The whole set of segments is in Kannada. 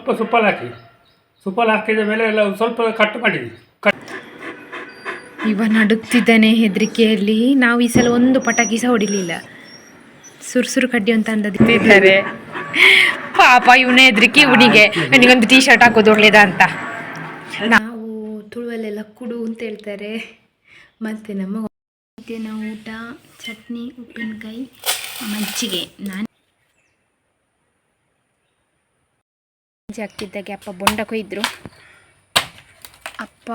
ಸ್ವಲ್ಪ ಸುಪ್ಪಲ್ಲಿ ಹಾಕಿ. ಸುಪ್ಪಲ್ಲಿ ಹಾಕಿದ ಮೇಲೆ ಎಲ್ಲ ಒಂದ್ ಸ್ವಲ್ಪ ಕಟ್ ಮಾಡಿದ್ವಿ. ಕಟ್ ಇವ ನಡುಗ್ತಿದ್ದಾನೆ ಹೆದರಿಕೆಯಲ್ಲಿ. ನಾವು ಈ ಸಲ ಒಂದು ಪಟಾಕಿ ಸಹ ಹೊಡಿಲಿಲ್ಲ. ಸುರ್ಸುರು ಕಡ್ಡಿ ಅಂತ ಅಂದಿದ್ದಾರೆ ಪಾಪ ಇವನೇ ಹೆದರಿಕೆ ಇವನಿಗೆ. ನನಗೊಂದು ಟೀ ಶರ್ಟ್ ಹಾಕೋದು ಒಳ್ಳೇದ ಅಂತ. ನಾವು ತುಳುವಲ್ಲೆಲ್ಲ ಕುಡು ಅಂತ ಹೇಳ್ತಾರೆ. ಮತ್ತೆ ನಮ್ಮ ಮಧ್ಯಾಹ್ನ ಊಟ ಚಟ್ನಿ ಉಪ್ಪಿನಕಾಯಿ ಮಜ್ಜಿಗೆ. ನಾನು ಸಂಜೆ ಆಗ್ತಿದ್ದಾಗೆ ಅಪ್ಪ ಬೊಂಡ ಕೊಯ್ದ್ರು ಅಪ್ಪ.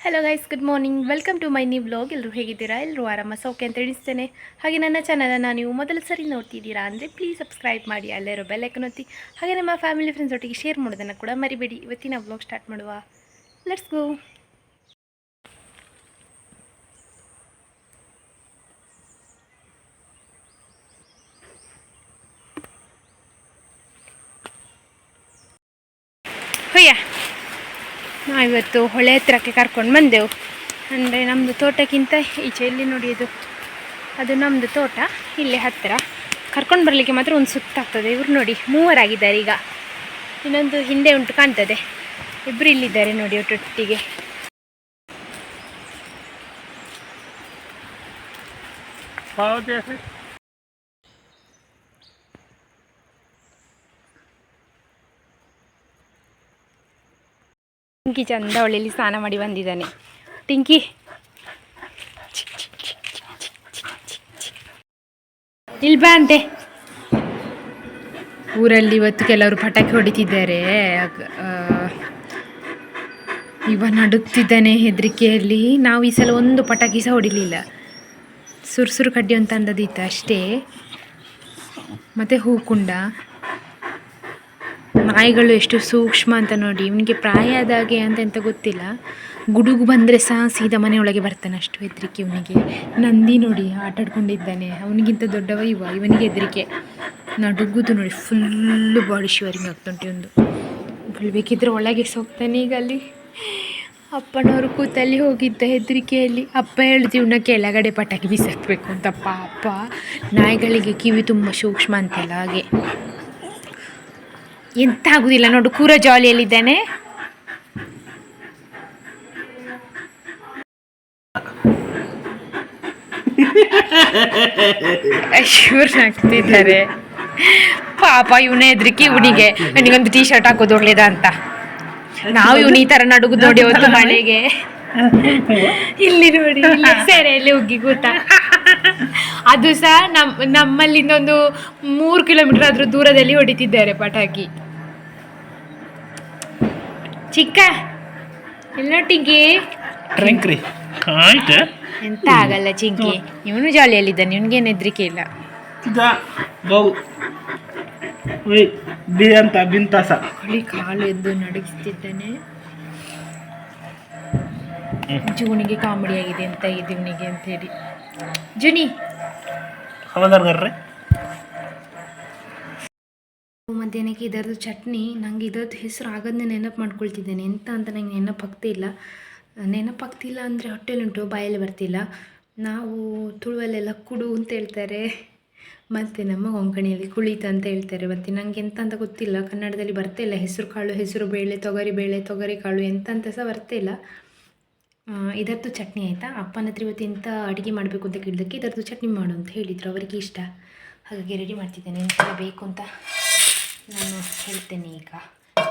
Hello guys good morning welcome to my new blog ಎಲ್ಲರೂ ಹೇಗಿದ್ದೀರಾ? ಎಲ್ಲರೂ ಆರಾಮ? ಸೌಖ್ಯ ಅಂತ ಎಣಿಸ್ತೇನೆ ಹಾಗೆ ನನ್ನ ಚಾನಲನ್ನು ನೀವು ಮೊದಲ ಸರಿ ನೋಡ್ತಿದ್ದೀರಾ ಅಂದರೆ ಪ್ಲೀಸ್ ಸಬ್ಸ್ಕ್ರೈಬ್ ಮಾಡಿ ಅಲ್ಲೇರೋ ಬೆಲ್ ಬೆಲ್ಲೈಕನ್ ಒತ್ತಿ. ಹಾಗೆ ನಮ್ಮ ಫ್ಯಾಮಿಲಿ ಫ್ರೆಂಡ್ಸ್ ಒಟ್ಟಿಗೆ ಶೇರ್ ಮಾಡೋದನ್ನು ಕೂಡ ಮರಿಬೇಡಿ. ಇವತ್ತಿನ ಬ್ಲಾಗ್ ಸ್ಟಾರ್ಟ್ ಮಾಡುವ. ಲೆಟ್ಸ್ ಗೋ ನಾವಿವತ್ತು ಹೊಳೆ ಹತ್ರಕ್ಕೆ ಕರ್ಕೊಂಡು ಬಂದೆವು. ಅಂದರೆ ನಮ್ಮದು ತೋಟಕ್ಕಿಂತ ಈಚೆ ಇಲ್ಲಿ ನೋಡಿ ಅದು ನಮ್ಮದು ತೋಟ. ಇಲ್ಲಿ ಹತ್ತಿರ. ಕರ್ಕೊಂಡು ಬರಲಿಕ್ಕೆ ಮಾತ್ರ ಒಂದು ಸುತ್ತಾಗ್ತದೆ ಇವರು ನೋಡಿ, ಮೂವರಾಗಿದ್ದಾರೆ ಈಗ. ಇನ್ನೊಂದು ಹಿಂದೆ ಉಂಟು ಕಾಣ್ತದೆ. ಇಬ್ಬರು ಇಲ್ಲಿದ್ದಾರೆ ನೋಡಿ ಒಟ್ಟೊಟ್ಟಿಗೆ. ಟಿಂಕಿ ಚಂದ ಹೊಳೆಯಲ್ಲಿ ಸ್ನಾನ ಮಾಡಿ ಬಂದಿದ್ದಾನೆ. ಟಿಂಕಿ ಇಲ್ಲಿ ಬಾ ಅಂತೆ. ಊರಲ್ಲಿ ಇವತ್ತು ಕೆಲವರು ಪಟಾಕಿ ಹೊಡಿತಿದ್ದಾರೆ. ಇವ ನಡುಗ್ತಿದ್ದಾನೆ ಹೆದರಿಕೆಯಲ್ಲಿ. ನಾವು ಈ ಸಲ ಒಂದು ಪಟಾಕಿ ಸಹ ಹೊಡಿಲಿಲ್ಲ. ಸುರ್ಸುರು ಕಡ್ಡಿ ಅಂತ ಅಂದದಿತ್ತು ಅಷ್ಟೇ. ಮತ್ತು ಹೂಕುಂಡ. ನಾಯಿಗಳು ಎಷ್ಟು ಸೂಕ್ಷ್ಮ ಅಂತ ನೋಡಿ. ಇವನಿಗೆ ಪ್ರಾಯ ಆದಾಗೆ ಅಂತ ಎಂತ ಗೊತ್ತಿಲ್ಲ. ಗುಡುಗು ಬಂದರೆ ಸಹ ಸೀದಾ ಮನೆಯೊಳಗೆ ಬರ್ತಾನೆ ಅಷ್ಟು ಹೆದರಿಕೆ ಇವನಿಗೆ. ನಂದಿ ನೋಡಿ ಆಟಾಡ್ಕೊಂಡಿದ್ದಾನೆ ಅವನಿಗಿಂತ ದೊಡ್ಡವ ಇವ, ಇವನಿಗೆ ಹೆದರಿಕೆ ನಡುಗುದು ನೋಡಿ ಫುಲ್ಲು ಬಾಡಿ ಶಿವರಿಂಗ್ ಆಗ್ತುಂಟು ಒಂದು ಬೇಕಿದ್ರೆ ಒಳಗೆ ಹೋಗ್ತಾನೆ ಈಗ ಅಲ್ಲಿ? ಅಪ್ಪನವರು ಕೂತಲ್ಲಿ ಹೋಗಿದ್ದ ಹೆದರಿಕೆಯಲ್ಲಿ. ಅಪ್ಪ ಹೇಳಿದ್ರು ಇವನ್ನ ಕೆಳಗಡೆ ಪಟಾಕಿ ಬಿಸಾಕಬೇಕು ಅಂತ ಪಾಪ. ನಾಯಿಗಳಿಗೆ ಕಿವಿ ತುಂಬ ಸೂಕ್ಷ್ಮ ಅಂತಲ್ಲ ಹಾಗೆ. ಎಂತ ಆಗುದಿಲ್ಲ ನೋಡು ಕೂರ ಜಾಲಿಯಲ್ಲಿದ್ದಾನೆ. ಶೂರ್ ಆಗ್ತಿದ್ದಾರೆ ಪಾಪ ಇವನೇ ಹೆದ್ರಿಕೆ ಇವನಿಗೆ. ನನಗೊಂದು ಟೀ ಶರ್ಟ್ ಹಾಕೋದು ಒಳ್ಳೇದ ಅಂತ. ನಾವು ಇವನು ಈ ತರ ನಡುಗುದು ನೋಡಿ ಅವತ್ತು ಮಳೆಗೆ ಇಲ್ಲಿ ನೋಡಿ ಇಲ್ಲಿ ಸೆರೆಯಲ್ಲಿ ಹೋಗಿ ಕೂತ. ಅದು ಸಹ ನಮ್ ನಮ್ಮಲ್ಲಿಂದ ಒಂದು ಮೂರು ಕಿಲೋಮೀಟರ್ ಆದ್ರೂ ದೂರದಲ್ಲಿ ಹೊಡಿತಿದ್ದಾರೆ ಪಟಾಕಿ. ಚಿಕ್ಕ ಎಲ್ಲೊಟ್ಟಿಗೆ ಡ್ರಿಂಕ್ ರೀ ಆಯ್ತು? ಎಂತ ಆಗಲ್ಲ ಚಿಂಕಿ ಇವನು ಜಾಲಿಯಲ್ಲಿದ್ದಾನೆ ಇವನಿಗೇನು ಹೆದರಿಕೆ ಇಲ್ಲ. ಬೌ ಅಂತ ಬಿಂತಾಸ. ಕಾಲು ಎದ್ದು ನಡುಗಿಸ್ತಿದ್ದಾನೆ. ಜೂನಿಗೆ ಕಾಮಿಡಿ ಆಗಿದೆ ಅಂತ ಇದೆ ಇವನಿಗೆ ಅಂತ ಹೇಳಿ. ಜುನಿ. ಹವದಾರ್ಗಾರ್ರಿ ಮಧ್ಯಾಹ್ನಕ್ಕೆ ಇದರದ್ದು ಚಟ್ನಿ ನಂಗೆ ಇದರದ್ದು ಹೆಸರು ಆಗೋದನ್ನ ನೆನಪು ಮಾಡ್ಕೊಳ್ತಿದ್ದೇನೆ. ಎಂತ ಅಂತ ನಂಗೆ ನೆನಪಾಗ್ತಿಲ್ಲ ನೆನಪಾಗ್ತಿಲ್ಲ ಅಂದರೆ ಹೊಟ್ಟೆಲುಂಟು ಬಾಯಲ್ಲಿ ಬರ್ತಿಲ್ಲ. ನಾವು ತುಳುವಲ್ಲೆಲ್ಲ ಕುಡು ಅಂತ ಹೇಳ್ತಾರೆ. ಮತ್ತು ನಮ್ಮ ಕೊಂಕಣಿಯಲ್ಲಿ ಕುಳಿತ ಅಂತ ಹೇಳ್ತಾರೆ. ಮತ್ತು ನನಗೆ ಎಂತ ಅಂತ ಗೊತ್ತಿಲ್ಲ. ಕನ್ನಡದಲ್ಲಿ ಬರ್ತಿಲ್ಲ ಹೆಸರು ಕಾಳು ಹೆಸರು ಬೇಳೆ ತೊಗರಿ ಬೇಳೆ ತೊಗರಿ ಕಾಳು ಎಂತ ಅಂತ ಸಹ ಬರ್ತಿಲ್ಲ ಆ, ಇದರದ್ದು ಚಟ್ನಿ ಆಯಿತಾ? ಅಪ್ಪನ ಹತ್ರ ಇವತ್ತು ಎಂಥ ಅಡುಗೆ ಮಾಡಬೇಕು ಅಂತ ಕೇಳಿದಕ್ಕೆ ಇದರದ್ದು ಚಟ್ನಿ ಮಾಡು ಅಂತ ಹೇಳಿದರು. ಅವರಿಗೆ ಇಷ್ಟ. ಹಾಗಾಗಿ ರೆಡಿ ಮಾಡ್ತಿದ್ದೇನೆ. ಎಂತೆಲ್ಲ ಬೇಕು ಅಂತ ನಾನು ಹೇಳ್ತೇನೆ ಈಗ.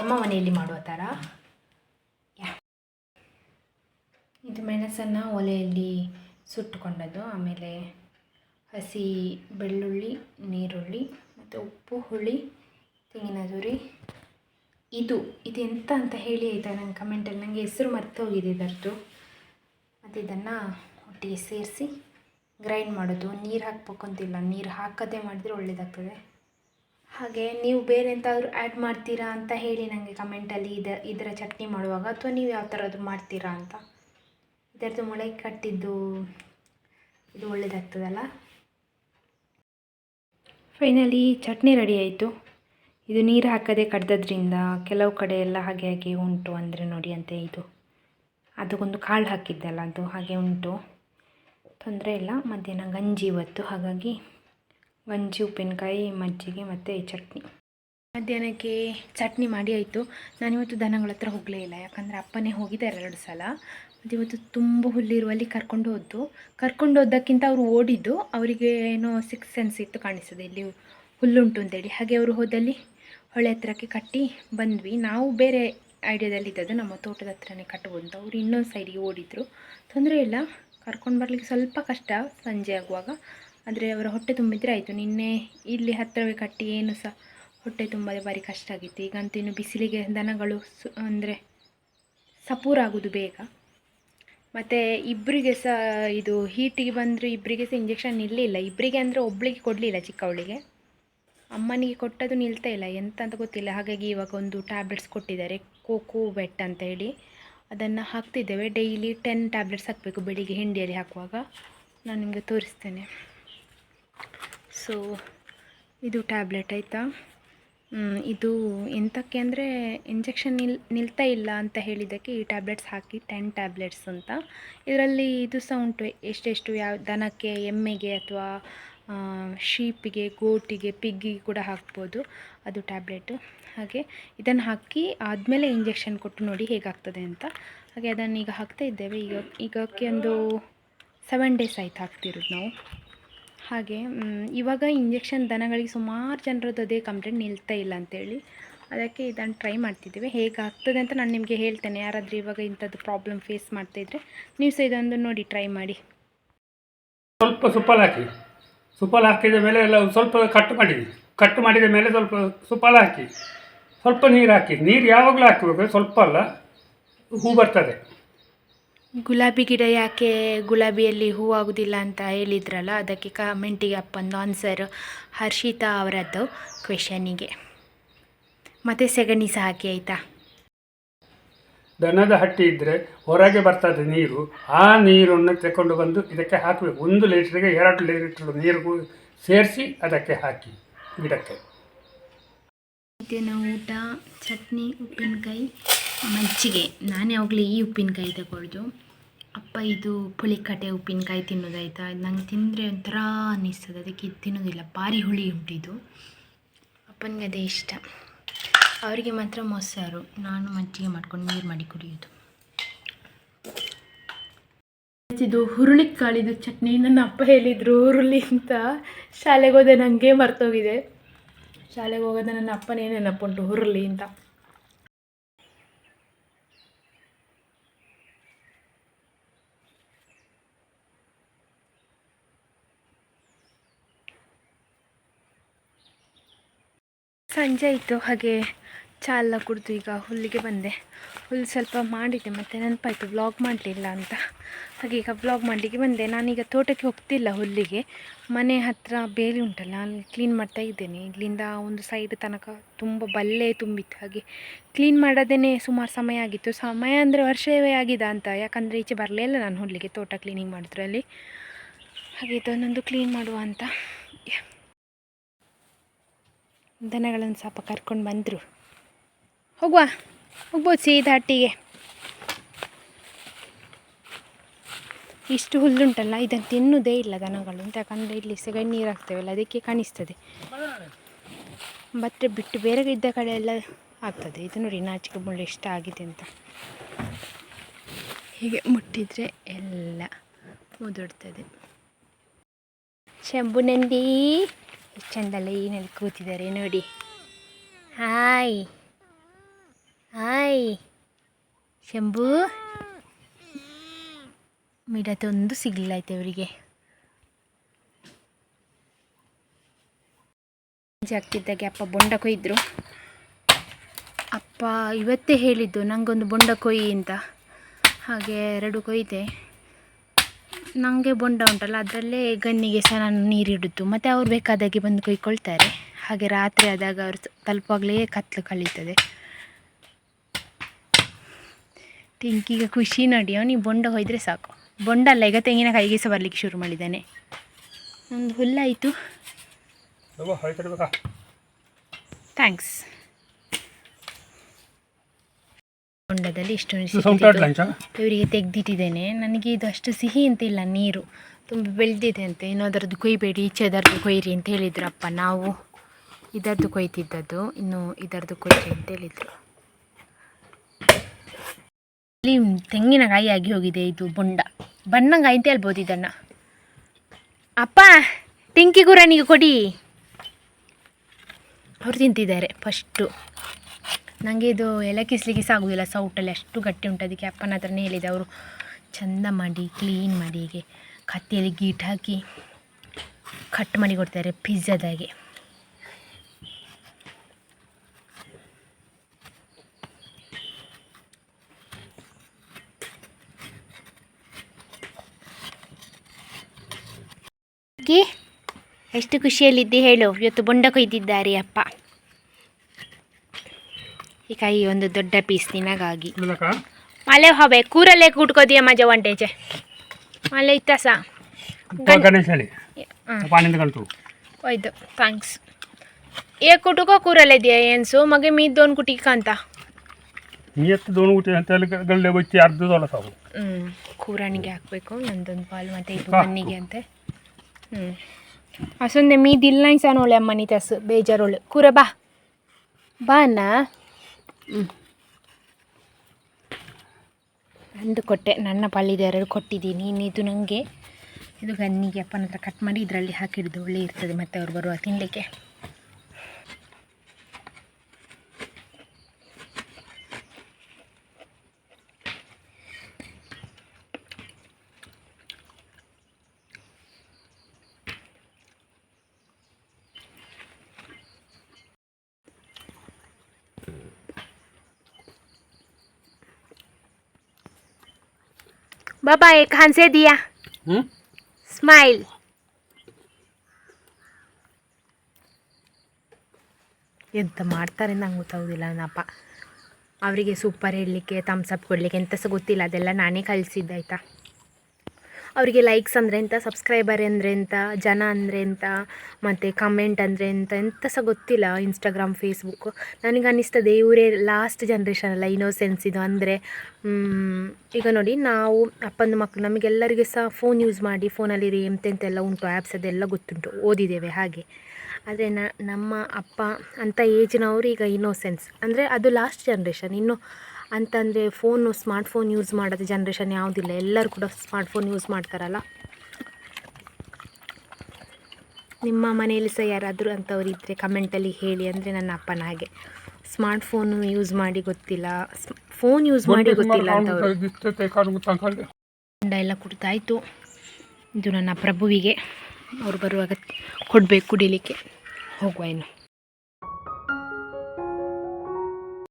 ನಮ್ಮ ಮನೆಯಲ್ಲಿ ಮಾಡುವ ಥರ. ಯಾ. ಇದು ಮೆಣಸನ್ನು ಒಲೆಯಲ್ಲಿ ಸುಟ್ಟುಕೊಂಡದ್ದು. ಆಮೇಲೆ ಹಸಿ ಬೆಳ್ಳುಳ್ಳಿ, ನೀರುಳ್ಳಿ ಮತ್ತು ಉಪ್ಪು, ಹುಳಿ, ತೆಂಗಿನ ತುರಿ. ಇದು ಇದು ಎಂತ ಅಂತ ಹೇಳಿ ಆಯಿತಾ? ನನ್ನ ಕಮೆಂಟಲ್ಲಿ ನನಗೆ ಹೆಸರು ಮರ್ತೋಗಿದೆ ಇದರದ್ದು ಮತ್ತು ಇದನ್ನು ಒಟ್ಟಿಗೆ ಸೇರಿಸಿ ಗ್ರೈಂಡ್ ಮಾಡೋದು. ನೀರು ಹಾಕ್ಬೇಕು ಅಂತಿಲ್ಲ. ನೀರು ಹಾಕದೇ ಮಾಡಿದರೆ ಒಳ್ಳೆಯದಾಗ್ತದೆ ಹಾಗೆ ನೀವು ಬೇರೆ ಎಂತಾದರೂ ಆ್ಯಡ್ ಮಾಡ್ತೀರಾ ಅಂತ ಹೇಳಿ ನನಗೆ ಕಮೆಂಟಲ್ಲಿ ಇದ, ಇದರ ಚಟ್ನಿ ಮಾಡುವಾಗ, ಅಥವಾ ನೀವು ಯಾವ ಥರದ್ದು ಮಾಡ್ತೀರಾ ಅಂತ. ಇದರದ್ದು ಮೊಳೆ ಕಟ್ಟಿದ್ದು ಇದು ಒಳ್ಳೆಯದಾಗ್ತದಲ್ಲ ಫೈನಲಿ ಚಟ್ನಿ ರೆಡಿ ಆಯಿತು. ಇದು ನೀರು ಹಾಕದೆ ಕಡ್ದದ್ರಿಂದ ಕೆಲವು ಕಡೆ ಎಲ್ಲ ಹಾಗೆ ಹಾಗೆ ಉಂಟು ಅಂದರೆ ನೋಡಿ ಅಂತೆ ಇದು. ಅದಕ್ಕೊಂದು ಕಾಳು ಹಾಕಿದ್ದಲ್ಲ ಅದು ಹಾಗೆ ಉಂಟು. ತೊಂದರೆ ಇಲ್ಲ. ಮಧ್ಯಾಹ್ನ ಗಂಜಿ ಇವತ್ತು. ಹಾಗಾಗಿ ಗಂಜಿ, ಉಪ್ಪಿನಕಾಯಿ, ಮಜ್ಜಿಗೆ ಮತ್ತು ಚಟ್ನಿ. ಮಧ್ಯಾಹ್ನಕ್ಕೆ ಚಟ್ನಿ ಮಾಡಿ ಆಯಿತು. ನಾನಿವತ್ತು ದನಗಳ ಹತ್ರ ಹೋಗಲೇ ಇಲ್ಲ. ಯಾಕಂದರೆ ಅಪ್ಪನೇ ಹೋಗಿದ್ದಾರೆ ಎರಡು ಸಲ. ಮತ್ತು ಇವತ್ತು ತುಂಬ ಹುಲ್ಲಿರುವಲ್ಲಿ ಕರ್ಕೊಂಡು ಹೋದ್ದು. ಕರ್ಕೊಂಡು ಹೋದಕ್ಕಿಂತ ಅವರು ಓಡಿದ್ದು. ಅವರಿಗೆ ಏನೋ ಸಿಕ್ಸ್ ಸೆನ್ಸ್ ಇತ್ತು ಕಾಣಿಸ್ತದೆ. ಇಲ್ಲಿ ಹುಲ್ಲುಂಟು ಅಂತೇಳಿ. ಹಾಗೆ ಅವರು ಹೋದಲ್ಲಿ ಹೊಳೆ ಹತ್ರಕ್ಕೆ ಕಟ್ಟಿ ಬಂದ್ವಿ. ನಾವು ಬೇರೆ ಐಡಿಯಾದಲ್ಲಿ ಇದ್ದದ್ದು ನಮ್ಮ ತೋಟದ ಹತ್ರನೇ ಅಂತ ಅವ್ರು ಇನ್ನೊಂದು ಸೈಡಿಗೆ ಓಡಿದ್ರು. ತೊಂದರೆ ಇಲ್ಲ, ಕರ್ಕೊಂಡು ಬರಲಿಕ್ಕೆ ಸ್ವಲ್ಪ ಕಷ್ಟ ಸಂಜೆ ಆಗುವಾಗ. ಆದರೆ ಅವರ ಹೊಟ್ಟೆ ತುಂಬಿದರೆ ಆಯಿತು. ನಿನ್ನೆ ಇಲ್ಲಿ ಹತ್ತಿರವೇ ಕಟ್ಟಿ ಏನು ಸಹ ಹೊಟ್ಟೆ ತುಂಬದೆ ಭಾರಿ ಕಷ್ಟ ಆಗಿತ್ತು. ಈಗಂತೂ ಇನ್ನು ಬಿಸಿಲಿಗೆ ದನಗಳು ಸು, ಅಂದರೆ ಸಪೂರಾಗೋದು ಬೇಗ. ಮತ್ತು ಇಬ್ಬರಿಗೆ ಸಹ ಇದು ಹೀಟಿಗೆ ಬಂದರೆ ಇಬ್ಬರಿಗೆ ಸಹ ಇಂಜೆಕ್ಷನ್ ಇರಲಿಲ್ಲ. ಇಬ್ಬರಿಗೆ ಅಂದರೆ ಒಬ್ಬಳಿಗೆ ಕೊಡಲಿಲ್ಲ ಚಿಕ್ಕವಳಿಗೆ. ಅಮ್ಮನಿಗೆ ಕೊಟ್ಟದ್ದು ನಿಲ್ತಾ ಇಲ್ಲ. ಎಂತ ಅಂತ ಗೊತ್ತಿಲ್ಲ. ಹಾಗಾಗಿ ಇವಾಗ ಒಂದು ಟ್ಯಾಬ್ಲೆಟ್ಸ್ ಕೊಟ್ಟಿದ್ದಾರೆ. ಕೋಕೋ ವೆಟ್ ಅಂತ ಹೇಳಿ. ಅದನ್ನು ಹಾಕ್ತಿದ್ದೇವೆ. ಡೈಲಿ ಟೆನ್ ಟ್ಯಾಬ್ಲೆಟ್ಸ್ ಹಾಕಬೇಕು ಬೆಳಿಗ್ಗೆ ಹಿಂಡಿಯಲ್ಲಿ ಹಾಕುವಾಗ. ನಾನು ನಿಮಗೆ ತೋರಿಸ್ತೇನೆ. ಸೊ ಇದು ಟ್ಯಾಬ್ಲೆಟ್ ಆಯಿತಾ? ಇದು ಎಂತಕ್ಕೆ ಅಂದರೆ ಇಂಜೆಕ್ಷನ್ ನಿಲ್, ನಿಲ್ತಾ ಇಲ್ಲ ಅಂತ ಹೇಳಿದ್ದಕ್ಕೆ ಈ ಟ್ಯಾಬ್ಲೆಟ್ಸ್ ಹಾಕಿ ಟೆನ್ ಟ್ಯಾಬ್ಲೆಟ್ಸ್ ಅಂತ. ಇದರಲ್ಲಿ ಇದು ಸಹ ಉಂಟು. ಎಷ್ಟೆಷ್ಟು ಯಾವ, ದನಕ್ಕೆ, ಎಮ್ಮೆಗೆ ಅಥವಾ ಶೀಪಿಗೆ, ಗೋಟಿಗೆ, ಪಿಗ್ಗಿಗೆ ಕೂಡ ಹಾಕ್ಬೋದು. ಅದು ಟ್ಯಾಬ್ಲೆಟ್. ಹಾಗೆ ಇದನ್ನು ಹಾಕಿ ಆದಮೇಲೆ ಇಂಜೆಕ್ಷನ್ ಕೊಟ್ಟು ನೋಡಿ ಹೇಗಾಗ್ತದೆ ಅಂತ. ಹಾಗೆ ಅದನ್ನು ಈಗ ಹಾಕ್ತಾ ಇದ್ದೇವೆ. ಈಗ, ಈಗಕ್ಕೆ ಒಂದು ಸೆವೆನ್ ಡೇಸ್ ಆಯ್ತು ಹಾಕ್ತಿರೋದು ನಾವು. ಹಾಗೆ ಇವಾಗ ಇಂಜೆಕ್ಷನ್ ದನಗಳಿಗೆ ಸುಮಾರು ಜನರದ್ದು ಅದೇ ಕಂಪ್ಲೇಂಟ್ ನಿಲ್ತಾ ಇಲ್ಲ ಅಂತೇಳಿ. ಅದಕ್ಕೆ ಇದನ್ನು ಟ್ರೈ ಮಾಡ್ತಿದ್ದೇವೆ. ಹೇಗಾಗ್ತದೆ ಅಂತ ನಾನು ನಿಮಗೆ ಹೇಳ್ತೇನೆ. ಯಾರಾದರೂ ಇವಾಗ ಇಂಥದ್ದು ಪ್ರಾಬ್ಲಮ್ ಫೇಸ್ ಮಾಡ್ತಾಯಿದ್ರೆ ನೀವು ಸಹ ಇದೊಂದು ನೋಡಿ ಟ್ರೈ ಮಾಡಿ. ಸ್ವಲ್ಪ ಸುಪ್ಪಲ್ ಹಾಕಿ. ಸುಪ್ಪಲ್ ಹಾಕಿದ ಮೇಲೆ ಎಲ್ಲ ಸ್ವಲ್ಪ ಕಟ್ ಮಾಡಿದ್ವಿ. ಕಟ್ ಮಾಡಿದ ಮೇಲೆ ಸ್ವಲ್ಪ ಸುಪಾಲ ಹಾಕಿ. ಸ್ವಲ್ಪ ನೀರು ಹಾಕಿ. ನೀರು ಯಾವಾಗಲೂ ಹಾಕಬೇಕು, ಸ್ವಲ್ಪ ಅಲ್ಲ, ಹೂ ಬರ್ತದೆ. ಗುಲಾಬಿ ಗಿಡ ಯಾಕೆ ಗುಲಾಬಿಯಲ್ಲಿ ಹೂ ಆಗೋದಿಲ್ಲ ಅಂತ ಹೇಳಿದ್ರಲ್ಲ, ಅದಕ್ಕೆ ಕಮೆಂಟಿಗೆ ಅಪ್ಪಂದು ಆನ್ಸರ್ ಹರ್ಷಿತಾ ಅವರದ್ದು ಕ್ವೆಶನಿಗೆ ಮತ್ತು ಸೆಗಣಿ ಸಹ ಹಾಕಿ, ಆಯಿತಾ? ದನದ ಹಟ್ಟಿ ಇದ್ದರೆ ಹೊರಗೆ ಬರ್ತದೆ ನೀರು. ಆ ನೀರನ್ನು ತಗೊಂಡು ಬಂದು ಇದಕ್ಕೆ ಹಾಕಬೇಕು. ಒಂದು ಲೀಟ್ರಿಗೆ ಎರಡು ಲೀಟ್ರ್ ನೀರು ಸೇರಿಸಿ ಅದಕ್ಕೆ ಹಾಕಿ ಗಿಡಕ್ಕೆ. ಮಧ್ಯಾಹ್ನ ಊಟ, ಚಟ್ನಿ, ಉಪ್ಪಿನಕಾಯಿ, ಮಜ್ಜಿಗೆ. ನಾನು ಯಾವಾಗಲೂ ಈ ಉಪ್ಪಿನಕಾಯಿ ತಗೊಳ್ಳೋದು ಅಪ್ಪ ಇದು ಪುಳಿಕಟ್ಟೆ ಉಪ್ಪಿನಕಾಯಿ ತಿನ್ನೋದಾಯ್ತಾ? ನಂಗೆ ತಿಂದರೆ ಒಂಥರ ಅನ್ನಿಸ್ತದೆ ಅದಕ್ಕೆ ಇದು ತಿನ್ನೋದಿಲ್ಲ. ಭಾರಿ ಹುಳಿ ಉಂಟಿದು ಅಪ್ಪನಿಗೆ ಅದೇ ಇಷ್ಟ. ಅವರಿಗೆ ಮಾತ್ರ ಮೊಸರು ನಾನು ಮಜ್ಜಿಗೆ ಮಾಡ್ಕೊಂಡು ನೀರು ಮಾಡಿ ಕುಡಿಯೋದು. ಇದು ಹುರುಳಿಕಾಳಿದು ಚಟ್ನಿ. ನನ್ನ ಅಪ್ಪ ಹೇಳಿದ್ರು ಹುರುಳಿ ಅಂತ. ಶಾಲೆಗೆ ಹೋದೆ ನನಗೆ ಮರ್ತೋಗಿದೆ. ಶಾಲೆಗೆ ಹೋಗೋದು ನನ್ನ ಅಪ್ಪನೇ ನೆನಪುಂಟು ಹುರುಳಿ ಅಂತ. ಸಂಜೆ ಆಯಿತು ಹಾಗೆ ಚಾ ಎಲ್ಲ ಕುಡಿದು ಈಗ ಹುಲ್ಲಿಗೆ ಬಂದೆ. ಹುಲ್ಲು ಸ್ವಲ್ಪ ಮಾಡಿದ್ದೆ, ಮತ್ತು ನೆನಪಾಯಿತು ವ್ಲಾಗ್ ಮಾಡಲಿಲ್ಲ ಅಂತ. ಹಾಗೆ ಈಗ ವ್ಲಾಗ್ ಮಾಡಲಿಕ್ಕೆ ಬಂದೆ. ನಾನೀಗ ತೋಟಕ್ಕೆ ಹೋಗ್ತಿಲ್ಲ ಹುಲ್ಲಿಗೆ. ಮನೆ ಹತ್ತಿರ ಬೇಲಿ ಉಂಟಲ್ಲ, ಅಲ್ಲಿ ಕ್ಲೀನ್ ಮಾಡ್ತಾ ಇದ್ದೇನೆ. ಇಲ್ಲಿಂದ ಒಂದು ಸೈಡ್ ತನಕ ತುಂಬ ಬಲ್ಲೆ ತುಂಬಿತ್ತು. ಹಾಗೆ ಕ್ಲೀನ್ ಮಾಡೋದೇ ಸುಮಾರು ಸಮಯ ಆಗಿತ್ತು. ಸಮಯ ಅಂದರೆ ವರ್ಷವೇ ಆಗಿದೆ ಅಂತ. ಯಾಕಂದರೆ ಈಚೆ ಬರಲೇ ಇಲ್ಲ ನಾನು ಹುಲ್ಲಿಗೆ ತೋಟ ಕ್ಲೀನಿಂಗ್ ಮಾಡಿದ್ರಲ್ಲಿ. ಹಾಗೆ ಇದನ್ನೊಂದು ಕ್ಲೀನ್ ಮಾಡುವ ಅಂತ. ದನಗಳನ್ನು ಸ್ವಲ್ಪ ಕರ್ಕೊಂಡು ಬಂದರು. ಹೋಗುವ, ಹೋಗ್ಬೋದು ಸೀದಾ ಇಷ್ಟು ಹುಲ್ಲುಂಟಲ್ಲ, ಇದನ್ನು ತಿನ್ನೋದೇ ಇಲ್ಲ ದನಗಳು. ಅಂತ ಯಾಕಂದರೆ ಇಲ್ಲಿ ಸೆಗಣಿ ನೀರು ಹಾಕ್ತೇವಲ್ಲ ಅದಕ್ಕೆ ಕಾಣಿಸ್ತದೆ. ಮತ್ತೆ ಬಿಟ್ಟು ಬೇರೆ ಇದ್ದ ಕಡೆ ಎಲ್ಲ ಆಗ್ತದೆ. ಇದು ನೋಡಿ, ನಾಚಿಕೆ ಮುಳ್ಳು ಇಷ್ಟ ಆಗಿದೆ ಅಂತ. ಹೀಗೆ ಮುಟ್ಟಿದರೆ ಎಲ್ಲ ಮುದುಡ್ತದೆ. ಶಂಭು ನಂದಿ, ಎಷ್ಟು ಚಂದ ಲೈನಲ್ಲಿ ಕೂತಿದ್ದಾರೆ ನೋಡಿ. ಹಾಯ್. ಹಾಯ್. ಶಂಭು. ಮಿಡತೊಂದು ಸಿಗಲಿಲ್ಲ ಆಯ್ತು ಅವರಿಗೆ ಆಗ್ತಿದ್ದಾಗೆ ಅಪ್ಪ ಬೊಂಡ ಕೊಯ್ದರು. ಅಪ್ಪ ಇವತ್ತೇ ಹೇಳಿದ್ದು ನನಗೊಂದು ಬೊಂಡ ಕೊಯ್ಯಿ ಅಂತ. ಹಾಗೆ ಎರಡು ಕೊಯ್ದೆ. ನನಗೆ ಬೊಂಡ ಉಂಟಲ್ಲ, ಅದರಲ್ಲೇ ಗನ್ನಿಗೆ ಸಹ ನಾನು ನೀರಿಡುದು. ಮತ್ತು ಅವ್ರು ಬೇಕಾದಾಗೆ ಬಂದು ಕೊಯ್ಕೊಳ್ತಾರೆ. ಹಾಗೆ ರಾತ್ರಿ ಆದಾಗ ಅವರು ತಲುಪಾಗಲೇ ಕತ್ತಲು ಕಳೀತದೆ. ಟಿಂಕಿಗೆ ಖುಷಿ ನೋಡಿ. ಅವನಿಗೆ ಬೊಂಡ ಹೊಯ್ದರೆ ಸಾಕು. ಬೊಂಡ ಅಲ್ಲ ಈಗ ತೆಂಗಿನಕಾಯಿಗೆ ಸಹ ಬರಲಿಕ್ಕೆ ಶುರು ಮಾಡಿದ್ದಾನೆ. ಒಂದು ಹುಲ್ಲಾಯಿತು. ಥ್ಯಾಂಕ್ಸ್ ಬೊಂಡದಲ್ಲಿ ಇಷ್ಟು ಇದು ಸೌಂಟಾಡ್ ಲಂಚ? ಇವರಿಗೆ ತೆಗೆದಿಟ್ಟಿದ್ದೇನೆ. ನನಗೆ ಇದು ಅಷ್ಟು ಸಿಹಿ ಅಂತ ಇಲ್ಲ ನೀರು. ತುಂಬ ಬೆಳೆದಿದೆ ಅಂತ. ಇನ್ನು ಅದರದ್ದು ಕೊಯ್ಬೇಡಿ ಈಚೆ ಅದರದ್ದು ಕೊಯ್ರಿ ಅಂತ ಹೇಳಿದ್ರು ಅಪ್ಪ. ನಾವು ಇದರದ್ದು ಕೊಯ್ತಿದ್ದದ್ದು ಇನ್ನು ಇದರದ್ದು ಕೊಯ್ತಿ ಅಂತ ಹೇಳಿದರು. ಇಲ್ಲಿ ತೆಂಗಿನಕಾಯಿ ಆಗಿ ಹೋಗಿದೆ ಇದು ಬೊಂಡ. ಬಣ್ಣಂಗಾಯಿ ಅಂತ ಹೇಳ್ಬೋದು ಇದನ್ನು? ಅಪ್ಪ, ಟಿಂಕಿ ಗುರನಿಗೆ ಕೊಡಿ. ಅವ್ರು ತಿಂತಿದ್ದಾರೆ ಫಸ್ಟು. ನನಗೆ ಇದು ಎಲೆ ಕಿಸ್ಲಿಕ್ಕೆ ಸಹ ಆಗೋದಿಲ್ಲ ಸೌಟಲ್ಲಿ ಅಷ್ಟು ಗಟ್ಟಿ ಉಂಟು. ಅದಕ್ಕೆ ಅಪ್ಪನ ಹತ್ರನೇ ಹೇಳಿದೆ ಅವರು, ಚಂದ ಮಾಡಿ ಕ್ಲೀನ್ ಮಾಡಿ ಹೀಗೆ ಕತ್ತಿಯಲ್ಲಿ ಗೀಟ್ ಹಾಕಿ ಕಟ್ ಮಾಡಿ ಕೊಡ್ತಾರೆ ಪಿಜ್ಜಾದಾಗೆ. ಅಕ್ಕಿ, ಎಷ್ಟು ಖುಷಿಯಲ್ಲಿದ್ದೆ ಹೇಳು. ಇವತ್ತು ಬೊಂಡ ಕೊಯ್ದಿದ್ದಾರೆ ಅಪ್ಪ. ಈ ಕೈ ಒಂದು ದೊಡ್ಡ ಪೀಸ್ ನಿನಗಾಗಿ. ಮಳೆ ಹೋವೆ. ಕೂರಲ್ಲೇ ಕೂಟ್ಕೋದಿಯ ಮಜ ಒಂಟೇಜೆ ಮಳೆ ಇತ್ತ ಹೋಯ್ತು ಥ್ಯಾಂಕ್ಸ್ ಏ ಕುಟುಕೋ ಕೂರಲ್ಲೇ ಇದೆಯಾ ಏನ್ಸು ಮಗೆ ಮೀ ದೋನ್ ಕುಟಿಕ ಅಂತ ಕೂರಣಿಗೆ ಹಾಕಬೇಕು ನಂದೊಂದು ಪಾಲ್ ಮತ್ತೆ ಇದು ಮಣ್ಣಿಗೆ ಅಂತೆ. ಅಸೊಂದೆ ಮೀದಿಲ್ಲ ಸಹ ನೋಳೆ ಅಮ್ಮನಿ ತಸು ಬೇಜಾರೋಳು. ಕೂರ ಬಾ. ಬಾ ಅಣ್ಣ. ನಂದು ಕೊಟ್ಟೆ. ನನ್ನ ಪಳ್ಳಿದ ಎರಡು ಕೊಟ್ಟಿದ್ದೀನಿ. ಇನ್ನಿದು ನನಗೆ ಇದು ಗನ್ನಿಗೆ ಅಪ್ಪನ ಹತ್ರ ಕಟ್ ಮಾಡಿ ಇದರಲ್ಲಿ ಹಾಕಿಡಿದು. ಒಳ್ಳೆ ಇರ್ತದೆ ಮತ್ತೆ ಅವ್ರು ಬರುವ ತಿನ್ನಲಿಕ್ಕೆ ಬಾಬಾ एक ಹಂಸೆ ದಿಯಾ ಹ್ಞೂ ಸ್ಮೈಲ್ ಎಂತ ಮಾಡ್ತಾರೆ ನಂಗೆ ಗೊತ್ತಾಗೋದಿಲ್ಲ ನಪ್ಪ ಅವರಿಗೆ ಸೂಪರ್ ಹೇಳಲಿಕ್ಕೆ ತಮ್ಸಪ್ ಕೊಡಲಿಕ್ಕೆ ಎಂತ ಸಹ ಗೊತ್ತಿಲ್ಲ ಅದೆಲ್ಲ ನಾನೇ ಕಲಿಸಿದ್ದಾಯ್ತಾ ಅವರಿಗೆ ಲೈಕ್ಸ್ ಅಂದರೆ ಎಂತ ಸಬ್ಸ್ಕ್ರೈಬರ್ ಅಂದರೆ ಎಂತ, ಜನ ಅಂದರೆ ಎಂತ, ಮತ್ತು ಕಮೆಂಟ್ ಅಂದರೆ ಎಂತ ಎಂತ ಸಹ ಗೊತ್ತಿಲ್ಲ ಇನ್ಸ್ಟಾಗ್ರಾಮ್ ಫೇಸ್ಬುಕ್ ನನಗೆ ಅನ್ನಿಸ್ತದೆ ಇವರೇ ಲಾಸ್ಟ್ ಜನ್ರೇಷನ್ ಅಲ್ಲ ಇನೋಸೆನ್ಸ್ ಇದು. ಅಂದರೆ ಈಗ ನೋಡಿ ನಾವು ಅಪ್ಪನ ಮಕ್ಕಳು ನಮಗೆಲ್ಲರಿಗೆ ಸಹ ಫೋನ್ ಯೂಸ್ ಮಾಡಿ ಫೋನಲ್ಲಿ ಎಂತೆಂತೆಲ್ಲ ಉಂಟು ಆ್ಯಪ್ಸ್ ಅದೆಲ್ಲ ಗೊತ್ತುಂಟು, ಓದಿದ್ದೇವೆ ಹಾಗೆ. ಆದರೆ ನಮ್ಮ ಅಪ್ಪ ಅಂಥ ಏಜ್ನವರು ಈಗ ಇನ್ನೋಸೆನ್ಸ್ ಅಂದರೆ ಅದು ಲಾಸ್ಟ್ ಜನ್ರೇಷನ್ ಇನ್ನು ಅಂತಂದರೆ ಫೋನು ಸ್ಮಾರ್ಟ್ ಫೋನ್ ಯೂಸ್ ಮಾಡೋದು ಜನ್ರೇಷನ್ ಯಾವುದಿಲ್ಲ. ಎಲ್ಲರೂ ಕೂಡ ಸ್ಮಾರ್ಟ್ ಫೋನ್ ಯೂಸ್ ಮಾಡ್ತಾರಲ್ಲ? ನಿಮ್ಮ ಮನೆಯಲ್ಲಿ ಸಹ ಯಾರಾದರೂ ಅಂಥವ್ರು ಇದ್ದರೆ ಕಮೆಂಟಲ್ಲಿ ಹೇಳಿ ಅಂದರೆ ನನ್ನ ಅಪ್ಪನ ಹಾಗೆ. ಸ್ಮಾರ್ಟ್ ಫೋನು ಯೂಸ್ ಮಾಡಿ ಗೊತ್ತಿಲ್ಲ. ಫೋನ್ ಯೂಸ್ ಮಾಡಿ ಗೊತ್ತಿಲ್ಲ ಅಂತ ಗಂಡ ಎಲ್ಲ ಕುಡ್ತಾಯಿತು. ಇದು ನನ್ನ ಪ್ರಭುವಿಗೆ. ಅವ್ರು ಬರುವಾಗ ಕೊಡಬೇಕು ಕುಡಿಲಿಕ್ಕೆ. ಹೋಗುವ ಇನ್ನು.